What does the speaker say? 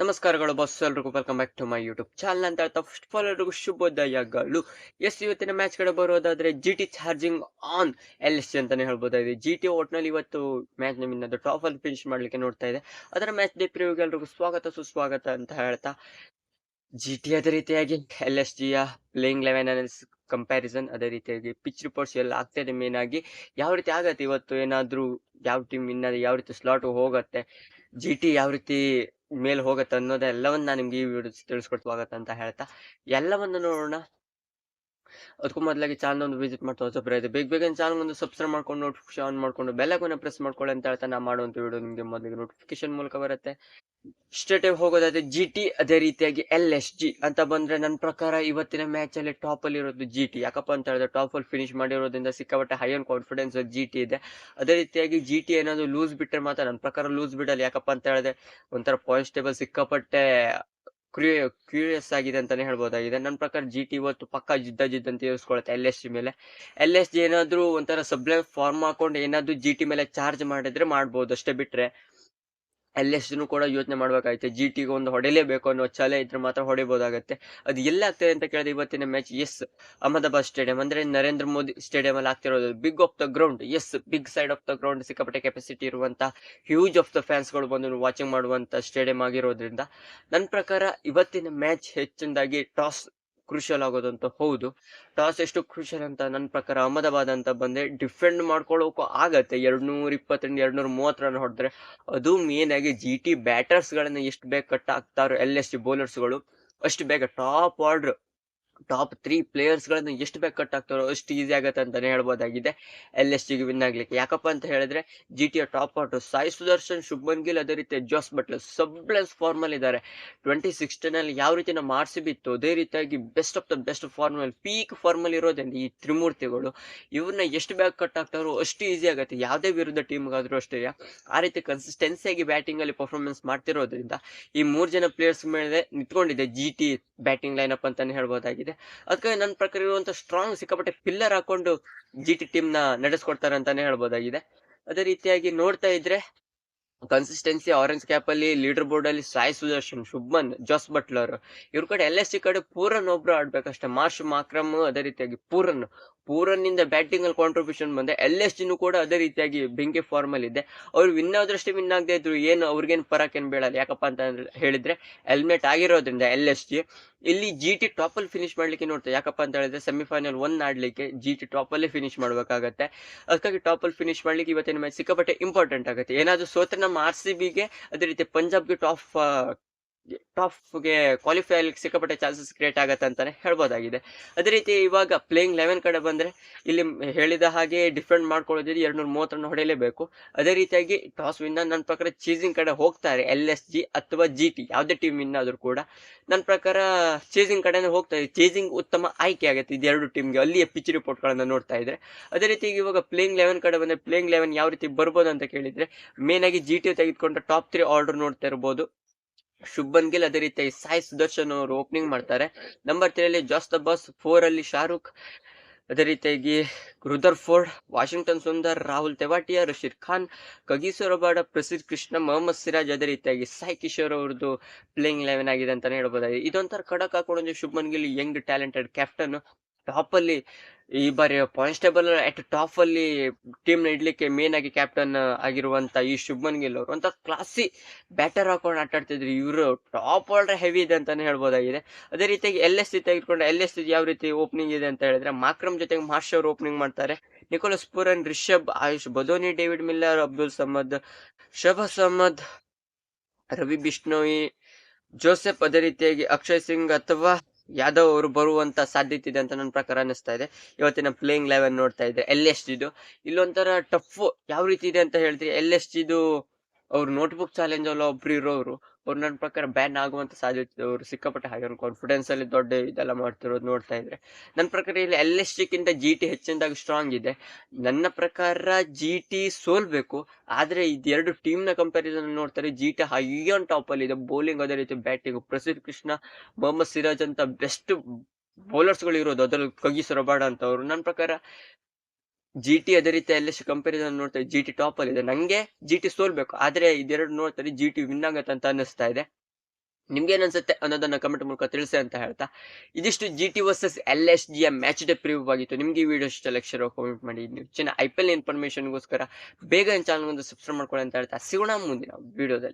ನಮಸ್ಕಾರಗಳು ಬಾಸ್ ಎಲ್ರಿಗೂ. Welcome back to my YouTube channel ಅಂತ ಹೇಳ್ತಾ ಫಸ್ಟ್ ಆಫ್ ಆಲ್ ಎಲ್ರಿಗೂ ಶುಭೋದಯಗಳು. ಎಸ್ ಇವತ್ತಿನ ಮ್ಯಾಚ್ ಕಡೆ ಬರೋದಾದ್ರೆ G T charging on L S G ಅಂತಾನೆ ಹೇಳ್ಬೋದಾಗಿದೆ ಜಿ ಟಿ ಓಟ್ನಲ್ಲಿ ಇವತ್ತು ಮ್ಯಾಚ್ ನಿಮ್ಮಿಂದ ಟಾಪ್ ಅಲ್ಲಿ ಫಿನಿಶ್ ಮಾಡ್ಲಿಕ್ಕೆ ನೋಡ್ತಾ ಇದೆ. ಅದರ ಮ್ಯಾಚ್ ಡೇ ಪ್ರಿವ್ಯೂಗೆ ಎಲ್ರಿಗೂ ಸ್ವಾಗತ, ಸುಸ್ವಾಗತ ಅಂತ ಹೇಳ್ತಾ ಜಿ ಟಿ ಅದೇ ರೀತಿಯಾಗಿ ಎಲ್ ಎಸ್ ಜಿಯ ಪ್ಲೇಯಿಂಗ್ ಲೆವೆನ್ ಕಂಪ್ಯಾರಿಸನ್ ಅದೇ ರೀತಿಯಾಗಿ ಪಿಚ್ ರಿಪೋರ್ಟ್ಸ್ ಎಲ್ಲ ಆಗ್ತಾ ಇದೆ ಮೇನ್ ಆಗಿ. ಯಾವ ರೀತಿ ಆಗತ್ತೆ ಇವತ್ತು ಏನಾದರೂ, ಯಾವ ಟೀಮ್ ವಿನ್ ಯಾವ ರೀತಿ ಸ್ಲಾಟ್ ಹೋಗತ್ತೆ? ಜಿ ಟಿ ಯಾವ ರೀತಿ ಮೇಲೆ ಹೋಗತ್ತೆ ಅನ್ನೋದೆಲ್ಲವನ್ನ ನಾನು ನಿಮ್ಗೆ ಈ ವಿಡಿಯೋ ತಿಳಿಸ್ಕೊಟ್ಟು ಸ್ವಾಗತ ಅಂತ ಹೇಳ್ತಾ, ಎಲ್ಲವನ್ನು ನೋಡೋಣ. ಅದಕ್ಕೂ ಮೊದಲಾಗಿ ಚಾನಲ್ ಒಂದು ವಿಸಿಟ್ ಮಾಡ್ತಾ ಹೊಸಬ್ರ ಇದೆ ಬೇಗ ಬೇಗ ಚಾನಲ್ ಒಂದು ಸಬ್ಸ್ಕ್ರೈಬ್ ಮಾಡ್ಕೊಂಡು ನೋಟಿಫಿಕೇಶನ್ ಆನ್ ಮಾಡ್ಕೊಂಡು ಬೆಲ್ಲೈಕನ್ನ ಪ್ರೆಸ್ ಮಾಡ್ಕೊಳ್ಳಿ ಅಂತ ಹೇಳ್ತಾ ನಾ ಮಾಡುವಂತ ವಿಡಿಯೋ ನಿಮಗೆ ಮೊದಲಿಗೆ ನೋಟಿಫಿಕೇಶನ್ ಮೂಲಕ ಬರುತ್ತೆ. ಸ್ಟೇಟ್ ಹೋಗೋದಾದ್ರೆ ಜಿ ಟಿ ಅದೇ ರೀತಿಯಾಗಿ ಎಲ್ ಎಸ್ ಜಿ ಅಂತ ಬಂದ್ರೆ ನನ್ನ ಪ್ರಕಾರ ಇವತ್ತಿನ ಮ್ಯಾಚ್ ಅಲ್ಲಿ ಟಾಪ್ ಅಲ್ಲಿ ಇರೋದು ಜಿ ಟಿ ಯಾಕಪ್ಪ ಅಂತ ಹೇಳಿದ್ರೆ ಟಾಪ್ ಅಲ್ಲಿ ಫಿನಿಶ್ ಮಾಡಿರೋದ್ರಿಂದ ಸಿಕ್ಕಾಪಟ್ಟೆ high on confidence G T ಇದೆ. ಅದೇ ರೀತಿಯಾಗಿ ಜಿ ಟಿ ಏನಾದ್ರು ಲೂಸ್ ಬಿಟ್ಟರೆ ಮಾತ್ರ ನನ್ನ ಪ್ರಕಾರ ಲೂಸ್ ಬಿಡಲ್ಲ. ಯಾಕಪ್ಪ ಅಂತ ಹೇಳಿದ್ರೆ ಒಂಥರ ಪಾಯಿಂಟ್ಸ್ ಟೇಬಲ್ ಸಿಕ್ಕಾಪಟ್ಟೆ ಕ್ರಿಯೋ ಕ್ಯೂರಿಯಸ್ ಆಗಿದೆ ಅಂತಾನೆ ಹೇಳ್ಬೋದಾಗಿದೆ. ನನ್ನ ಪ್ರಕಾರ ಜಿ ಟಿ ಇವತ್ತು ಪಕ್ಕ ಜಿದ್ದ ಜಿದ್ದ ಅಂತ ಇರಿಸ್ಕೊಳುತ್ತೆ ಎಲ್ ಎಸ್ ಜಿ ಮೇಲೆ. ಎಲ್ ಎಸ್ ಜಿ ಏನಾದರೂ ಒಂಥರ ಸಬ್ಲೈ ಫಾರ್ಮ್ ಹಾಕೊಂಡು ಏನಾದರೂ ಜಿ ಟಿ ಮೇಲೆ ಚಾರ್ಜ್ ಮಾಡಿದ್ರೆ ಮಾಡ್ಬೋದು. ಅಷ್ಟೇ ಬಿಟ್ರೆ ಎಲ್ ಎಸ್ ಕೂಡ ಯೋಚನೆ ಮಾಡ್ಬೇಕಾಗುತ್ತೆ. ಜಿ ಟಿಗೆ ಒಂದು ಹೊಡೆಯಲೇಬೇಕು ಅನ್ನೋ ಛಲ ಇದ್ರೆ ಮಾತ್ರ ಹೊಡಿಬೋದಾಗತ್ತೆ ಅದು ಎಲ್ಲ ಆಗ್ತದೆ ಅಂತ ಕೇಳಿದ್ರೆ ಇವತ್ತಿನ ಮ್ಯಾಚ್ ಎಸ್ ಅಹಮದಾಬಾದ್ ಸ್ಟೇಡಿಯಂ ಅಂದ್ರೆ ನರೇಂದ್ರ ಮೋದಿ ಸ್ಟೇಡಿಯಂ ಅಲ್ಲಿ ಆಗ್ತಿರೋದು. Big of the ground is big side of the ground ಸಿಕ್ಕಾಪಟ್ಟೆ ಕೆಪಾಸಿಟಿ ಇರುವಂತ ಹ್ಯೂಜ್ ಆಫ್ ದ ಫ್ಯಾನ್ಸ್ಗಳು ಬಂದು ವಾಚಿಂಗ್ ಮಾಡುವಂತ ಸ್ಟೇಡಿಯಂ ಆಗಿರೋದ್ರಿಂದ. ನನ್ನ ಪ್ರಕಾರ ಇವತ್ತಿನ ಮ್ಯಾಚ್ ಹೆಚ್ಚಿನದಾಗಿ ಟಾಸ್ ಕ್ರೂಷಿಯಲ್ ಆಗೋದಂತ ಹೌದು. ಟಾಸ್ ಎಷ್ಟು ಕ್ರೂಷಿಯಲ್ ಅಂತ ನನ್ನ ಪ್ರಕಾರ ಅಹಮದಾಬಾದ್ ಅಂತ ಬಂದ್ರೆ ಡಿಫೆಂಡ್ ಮಾಡ್ಕೊಳ್ಳೋಕು ಆಗತ್ತೆ. ಎರಡ್ ನೂರ ಇಪ್ಪತ್ತರಿಂದ ಎರಡ್ ರನ್ ಹೊಡೆದ್ರೆ ಅದು ಮೇನ್ ಆಗಿ ಜಿ ಟಿ ಬ್ಯಾಟರ್ಸ್ ಗಳನ್ನ ಎಷ್ಟು ಬೇಗ ಕಟ್ ಆಗ್ತಾರೋ ಎಲ್ ಎಸ್ ಟಿ ಬೌಲರ್ಸ್ಗಳು ಅಷ್ಟು ಬೇಗ top order top three players ಗಳನ್ನ ಎಷ್ಟು ಬೇಗ ಕಟ್ ಆಗ್ತಾರೋ ಅಷ್ಟು ಈಸಿ ಆಗುತ್ತೆ ಅಂತಲೇ ಹೇಳ್ಬೋದಾಗಿದೆ. ಎಲ್ ಎಸ್ ಜಿಗೆ ವಿನ್ ಆಗ್ಲಿಕ್ಕೆ. ಯಾಕಪ್ಪ ಅಂತ ಹೇಳಿದ್ರೆ ಜಿ ಟಿಯ ಟಾಪ್ ಆರ್ಡರ್ ಸಾಯಿ ಸುದರ್ಶನ್, ಶುಭ್ಮನ್ ಗಿಲ್, ಅದೇ ರೀತಿ ಜೋಸ್ ಬಟ್ಲರ್ ಸಬ್ಲೆಸ್ ಫಾರ್ಮ್ ಅಲ್ಲಿ ಇದ್ದಾರೆ. ಟ್ವೆಂಟಿ ಸಿಕ್ಸ್ಟೀನ್ ಅಲ್ಲಿ ಯಾವ ರೀತಿ ನಮ್ಮ ಬಿತ್ತು ಅದೇ ರೀತಿಯಾಗಿ best of the best form ಅಲ್ಲಿ ಪೀಕ್ ಫಾರ್ಮ್ ಅಲ್ಲಿ ಇರೋದ್ರಿಂದ ಈ ತ್ರಿಮೂರ್ತಿಗಳು, ಇವ್ರನ್ನ ಎಷ್ಟು ಬೇಗ ಕಟ್ ಆಗ್ತಾರೋ ಅಷ್ಟು ಈಸಿ ಆಗುತ್ತೆ. ಯಾವುದೇ ವಿರುದ್ಧ ಟೀಮ್ಗಾದ್ರೂ ಅಷ್ಟೇ, ಆ ರೀತಿ ಕನ್ಸಿಸ್ಟೆನ್ಸಿಯಾಗಿ ಬ್ಯಾಟಿಂಗ್ ಅಲ್ಲಿ ಪರ್ಫಾರ್ಮೆನ್ಸ್ ಮಾಡ್ತಿರೋದ್ರಿಂದ ಈ ಮೂರು ಜನ ಪ್ಲೇಯರ್ಸ್ ಮೇಲೆ ನಿಂತ್ಕೊಂಡಿದೆ G T batting line up ಅಂತಾನೆ ಹೇಳ್ಬೋದಾಗಿದೆ. ಅದಕ್ಕೆ ನನ್ನ ಪ್ರಕಾರ ಇರುವಂತ ಸ್ಟ್ರಾಂಗ್ ಸಿಕ್ಕಾಪಟ್ಟೆ ಪಿಲ್ಲರ್ ಹಾಕೊಂಡು ಜಿ ಟಿ ಟೀಮ್ನ ನಡೆಸ್ಕೊಡ್ತಾರೆ ಅಂತಾನೆ ಹೇಳ್ಬೋದಾಗಿದೆ. ಅದೇ ರೀತಿಯಾಗಿ ನೋಡ್ತಾ ಇದ್ರೆ ಕನ್ಸಿಸ್ಟೆನ್ಸಿ ಆರೆಂಜ್ ಕ್ಯಾಪ್ ಅಲ್ಲಿ ಲೀಡರ್ ಬೋರ್ಡ್ ಅಲ್ಲಿ ಸಾಯಿ ಸುದರ್ಶನ್, ಶುಭ್ಮನ್, ಜೋಸ್ ಬಟ್ಲರ್ ಇವ್ರ ಕಡೆ ಎಲ್ ಎಸ್ ಸಿ ಕಡೆ ಪೂರನ್ ಒಬ್ರು ಆಡ್ಬೇಕಷ್ಟೇ. ಮಾರ್ಷ್ ಮಾಕ್ರಮ್ ಅದೇ ರೀತಿಯಾಗಿ ಪೂರನ್. ಪೂರನ್ನಿಂದ ಬ್ಯಾಟಿಂಗ್ ಅಲ್ಲಿ ಕಾಂಟ್ರಿಬ್ಯೂಷನ್ ಬಂದೆ ಎಲ್ ಎಸ್ ಜಿನೂ ಕೂಡ ಅದೇ ರೀತಿಯಾಗಿ ಬೆಂಕಿ ಫಾರ್ಮ್ ಅಲ್ಲಿ ಇದೆ. ಅವ್ರು ವಿನ್ ಆದ್ರಷ್ಟೇ ವಿನ್ ಆಗದೆ ಇದ್ರು, ಏನು ಅವ್ರಿಗೇನು ಪರಕ್ ಏನ್ ಬೀಳಲ್ಲ ಯಾಕಪ್ಪ ಅಂತಂದ್ರೆ ಹೇಳಿದ್ರೆ ಹೆಲ್ಮೆಟ್ ಆಗಿರೋದ್ರಿಂದ ಎಲ್ ಎಸ್ ಜಿ ಇಲ್ಲಿ ಜಿ ಟಿ ಟಾಪ್ ಅಲ್ಲಿ ಫಿನಿಶ್ ಮಾಡ್ಲಿಕ್ಕೆ ನೋಡ್ತಾರೆ ಯಾಕಪ್ಪ ಅಂತ ಹೇಳಿದ್ರೆ ಸೆಮಿಫೈನಲ್ ಒನ್ ಆಡ್ಲಿಕ್ಕೆ ಜಿ ಟಿ ಟಾಪಲ್ಲಿ ಫಿನಿಶ್ ಮಾಡಬೇಕಾಗತ್ತೆ. ಅದಕ್ಕಾಗಿ ಟಾಪ್ ಅಲ್ಲಿ ಫಿನಿಶ್ ಮಾಡ್ಲಿಕ್ಕೆ ಇವತ್ತಿನ ಮ್ಯಾಚ್ ಸಿಕ್ಕಾಪಟ್ಟೆ ಇಂಪಾರ್ಟೆಂಟ್ ಆಗುತ್ತೆ. ಏನಾದ್ರು ಸೋತ್ರೆ ನಮ್ಮ ಆರ್ ಸಿ ಬಿಗೆ ಅದೇ ರೀತಿ ಪಂಜಾಬ್ಗೆ ಟಾಪ್ ಟಾಪ್ಗೆ ಕ್ವಾಲಿಫೈ ಆಗ್ಲಿಕ್ಕೆ ಸಿಕ್ಕಾಪಟ್ಟೆ ಚಾನ್ಸಸ್ ಕ್ರಿಯೇಟ್ ಆಗುತ್ತೆ ಅಂತಲೇ ಹೇಳ್ಬೋದಾಗಿದೆ. ಅದೇ ರೀತಿ ಇವಾಗ ಪ್ಲೇಯಿಂಗ್ ಲೆವೆನ್ ಕಡೆ ಬಂದರೆ ಇಲ್ಲಿ ಹೇಳಿದ ಹಾಗೆ ಡಿಫೆಂಡ್ ಮಾಡ್ಕೊಳ್ಳೋದಿದ್ರೆ ಎರಡು ನೂರ ಹೊಡೆಯಲೇಬೇಕು. ಅದೇ ರೀತಿಯಾಗಿ ಟಾಸ್ ವಿನ್ನ ನನ್ನ ಪ್ರಕಾರ ಚೀಸಿಂಗ್ ಕಡೆ ಹೋಗ್ತಾರೆ. ಎಲ್ ಎಸ್ ಜಿ ಅಥವಾ ಜಿ ಟಿ ಯಾವುದೇ ಟೀಮ್ ವಿನ್ ಆದರೂ ಕೂಡ ನನ್ನ ಪ್ರಕಾರ ಚೇಸಿಂಗ್ ಕಡೆನೇ ಹೋಗ್ತಾರೆ ಚೀಸಿಂಗ್ ಉತ್ತಮ ಆಯ್ಕೆ ಆಗುತ್ತೆ ಇದೆರಡು ಟೀಮ್ಗೆ ಅಲ್ಲಿಯ ಪಿಚ್ ರಿಪೋರ್ಟ್ಗಳನ್ನು ನೋಡ್ತಾ ಇದ್ದರೆ ಅದೇ ರೀತಿ ಇವಾಗ ಪ್ಲೇಯಿಂಗ್ ಲೆವೆನ್ ಕಡೆ ಬಂದರೆ ಪ್ಲೇಯಿಂಗ್ ಲೆವೆನ್ ಯಾವ ರೀತಿ ಬರ್ಬೋದು ಅಂತ ಕೇಳಿದರೆ ಮೇನಾಗಿ ಜಿ ಟಿ ತೆಗೆದುಕೊಂಡ ಟಾಪ್ ತ್ರೀ ಆರ್ಡರ್ ನೋಡ್ತಾ ಇರ್ಬೋದು. ಶುಭನ್ ಗಿಲ್, ಅದೇ ರೀತಿಯಾಗಿ ಸಾಯಿ ಸುದರ್ಶನ್ ಅವರು ಓಪನಿಂಗ್ ಮಾಡ್ತಾರೆ. ನಂಬರ್ ತ್ರೀ ಅಲ್ಲಿ ಜಾಸ್ ಬಾಸ್ ಫೋರ್ ಅಲ್ಲಿ ಶಾರುಖ್ ಅದೇ ರೀತಿಯಾಗಿ Rutherford Washington Sundar Rahul Tewatia Rashid Khan Kagiso Rabada Prasidh Krishna Mohammed Siraj ಅದೇ ರೀತಿಯಾಗಿ ಸಾಯಿ ಕಿಶೋರ್ ಅವ್ರದ್ದು ಪ್ಲೇಯಿಂಗ್ ಲೆವೆನ್ ಆಗಿದೆ ಅಂತಾನೆ ಹೇಳ್ಬೋದಾಗಿದೆ. ಇದೊಂಥರ ಖಡಕ್ ಹಾಕೊಂಡು Shubman Gill young talented captain top ಅಲ್ಲಿ ಈ ಬಾರಿ ಕಾನ್ಸ್ಟೇಬಲ್ ಟೇಬಲ್ ಅಟ್ ಟಾಪ್ ಅಲ್ಲಿ ಟೀಮ್ ಇಡ್ಲಿಕ್ಕೆ ಮೇನ್ ಆಗಿ ಕ್ಯಾಪ್ಟನ್ ಆಗಿರುವಂತ ಈ ಶುಭ್ಮನ್ ಗಿಲ್ ಅವರು. ಅಂತ ಕ್ಲಾಸಿ ಬ್ಯಾಟರ್ ಹಾಕೊಂಡು ಆಟ ಆಡ್ತಿದ್ರು. ಇವರು ಟಾಪ್ ಆರ್ಡರ್ ಹೆವಿ ಇದೆ ಅಂತಾನೆ ಹೇಳ್ಬೋದಾಗಿದೆ. ಅದೇ ರೀತಿಯಾಗಿ ಎಲ್ ಎಸ್ ತೆಗೆದುಕೊಂಡು ಎಲ್ ಎಸ್ ಯಾವ ರೀತಿ ಓಪನಿಂಗ್ ಇದೆ ಅಂತ ಹೇಳಿದ್ರೆ ಮಾಕ್ರಮ್ ಜೊತೆಗೆ ಮಾರ್ಷ್ ಅವರು ಓಪನಿಂಗ್ ಮಾಡ್ತಾರೆ. Nicholas Pooran, Rishabh, Ayush, Badoni, David Miller, Abdul Samad Shahbaz Samad, Ravi Bishnoi, Joseph ಅದೇ ರೀತಿಯಾಗಿ ಅಕ್ಷಯ್ ಸಿಂಗ್ ಅಥವಾ ಯಾದವ್ ಅವರು ಬರುವಂತ ಸಾಧ್ಯತೆ ಇದೆ ಅಂತ ನನ್ನ ಪ್ರಕಾರ ಅನಿಸ್ತಾ ಇದೆ. ಇವತ್ತಿನ ಪ್ಲೇಯಿಂಗ್ ಲೆವೆನ್ ನೋಡ್ತಾ ಇದ್ರೆ ಎಲ್ ಎಸ್ ಜಿದು. ಇಲ್ಲೊಂಥರ ಟಫ್ ಯಾವ ರೀತಿ ಇದೆ ಅಂತ ಹೇಳಿದ್ರೆ ಎಲ್ ಎಸ್ ಜಿದು ಅವ್ರು ನೋಟ್ಬುಕ್ ಚಾಲೆಂಜ್ ಅಲ್ಲ ಒಬ್ರು ಇರೋರು ಅವ್ರು ನನ್ನ ಪ್ರಕಾರ ಬ್ಯಾನ್ ಆಗುವಂತ ಸಾಧ್ಯತೆ ಅವರು ಸಿಕ್ಕಾಪಟ್ಟೆ ಹಾಗೆ ಕಾನ್ಫಿಡೆನ್ಸ್ ಅಲ್ಲಿ ದೊಡ್ಡ ಇದೆಲ್ಲ ಮಾಡ್ತಿರೋದು ನೋಡ್ತಾ ಇದ್ರೆ. ನನ್ನ ಪ್ರಕಾರ ಇಲ್ಲಿ ಎಲ್ ಎಸ್ ಜಿಕ್ಕಿಂತ ಜಿ ಟಿ ಹೆಚ್ಚಿನದಾಗಿ ಸ್ಟ್ರಾಂಗ್ ಇದೆ. ನನ್ನ ಪ್ರಕಾರ ಜಿ ಟಿ ಸೋಲ್ಬೇಕು. ಆದ್ರೆ ಇದೆರಡು ಟೀಮ್ನ ಕಂಪ್ಯಾರಿಸನ್ ನೋಡ್ತಾರೆ G T high on top ಅಲ್ಲಿ ಇದೆ. ಬೌಲಿಂಗ್ ಅದೇ ರೀತಿ ಬ್ಯಾಟಿಂಗ್ ಪ್ರಸಿದ್ಧ ಕೃಷ್ಣ ಮೊಹಮ್ಮದ್ ಸಿರಾಜ್ ಅಂತ ಬೆಸ್ಟ್ ಬೌಲರ್ಸ್ಗಳು ಇರೋದು. ಅದರಲ್ಲಿ ಕಗಿಸ್ ರಬಾಡ ಅಂತ ಅವರು. ನನ್ನ ಪ್ರಕಾರ ಜಿ ಟಿ ಅದೇ ರೀತಿ ಎಲ್ಲ ಕಂಪ್ಯಾರಿಸನ್ ನೋಡ್ತಾರೆ ಜಿ ಟಿ ಟಾಪ್ ಅಲ್ಲಿ ಇದೆ. ನಂಗೆ ಜಿ ಟಿ ಸೋಲ್ಬೇಕು. ಆದ್ರೆ ಇದೆರಡು ನೋಡ್ತಾರೆ ಜಿ ಟಿ ವಿನ್ ಆಗತ್ತೆ ಅಂತ ಅನ್ನಿಸ್ತಾ ಇದೆ. ನಿಮ್ಗೆ ಅನ್ಸುತ್ತೆ ಅನ್ನೋದನ್ನ ಕಮೆಂಟ್ ಮೂಲಕ ತಿಳಿಸಿ ಅಂತ ಹೇಳ್ತಾ. ಇದಿಷ್ಟು G T versus L S ಜಿಯ match day preview ಆಗಿತ್ತು. ನಿಮ್ಗೆ ಈ ವಿಡಿಯೋ ಇಷ್ಟ ಲಕ್ಷ ಕಮೆಂಟ್ ಮಾಡಿ. ಚಿನ್ನ ಐ ಪಿ ಎಲ್ ಇನ್ಫಾರ್ಮೇಶನ್ಗೋಸ್ಕರ ಬೇಗ ಚಾನಲ್ ಒಂದು ಸಬ್ಸ್ಕ್ರೈಬ್ ಮಾಡ್ಕೊಳ್ಳಿ ಅಂತ ಹೇಳ್ತಾ. ಸಿಗೋಣ ಮುಂದಿನ ವಿಡಿಯೋದಲ್ಲಿ